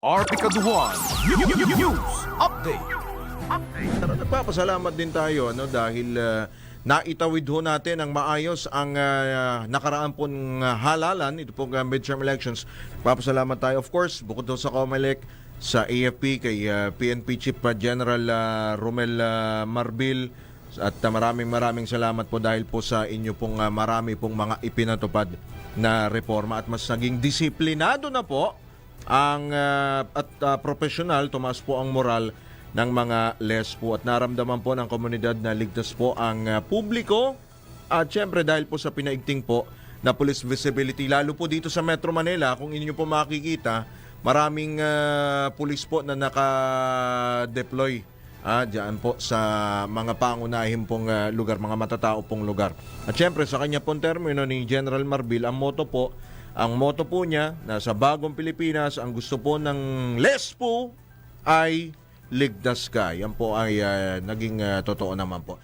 RP Kaduan News. Update. Nagpapasalamat din tayo no dahil uh, naitawid ho natin ang maayos ang uh, nakaraan pong uh, halalan ito pong uh, midterm elections. Nagpapasalamat tayo. Of course bukod doon sa COMELEC sa AFP kay uh, PNP Chief uh, General uh, Romel uh, Marbil. At uh, maraming maraming salamat po dahil po sa inyo pong uh, marami pong mga ipinatupad na reforma. At mas naging disiplinado na po ang uh, at uh, professional tumaas po ang moral ng mga lespo at naramdaman po ng komunidad na ligtas po ang uh, publiko at syempre dahil po sa pinaigting po na police visibility lalo po dito sa Metro Manila kung inyo po makikita maraming uh, police po na naka-deploy ah, diyan po sa mga pangunahing pong uh, lugar, mga matatao pong lugar. At syempre sa kanya pong termino ni General Marbil, ang moto po, ang moto po niya na sa bagong Pilipinas, ang gusto po ng lespo ay ligtas ka. Yan po ay ah, naging ah, totoo naman po.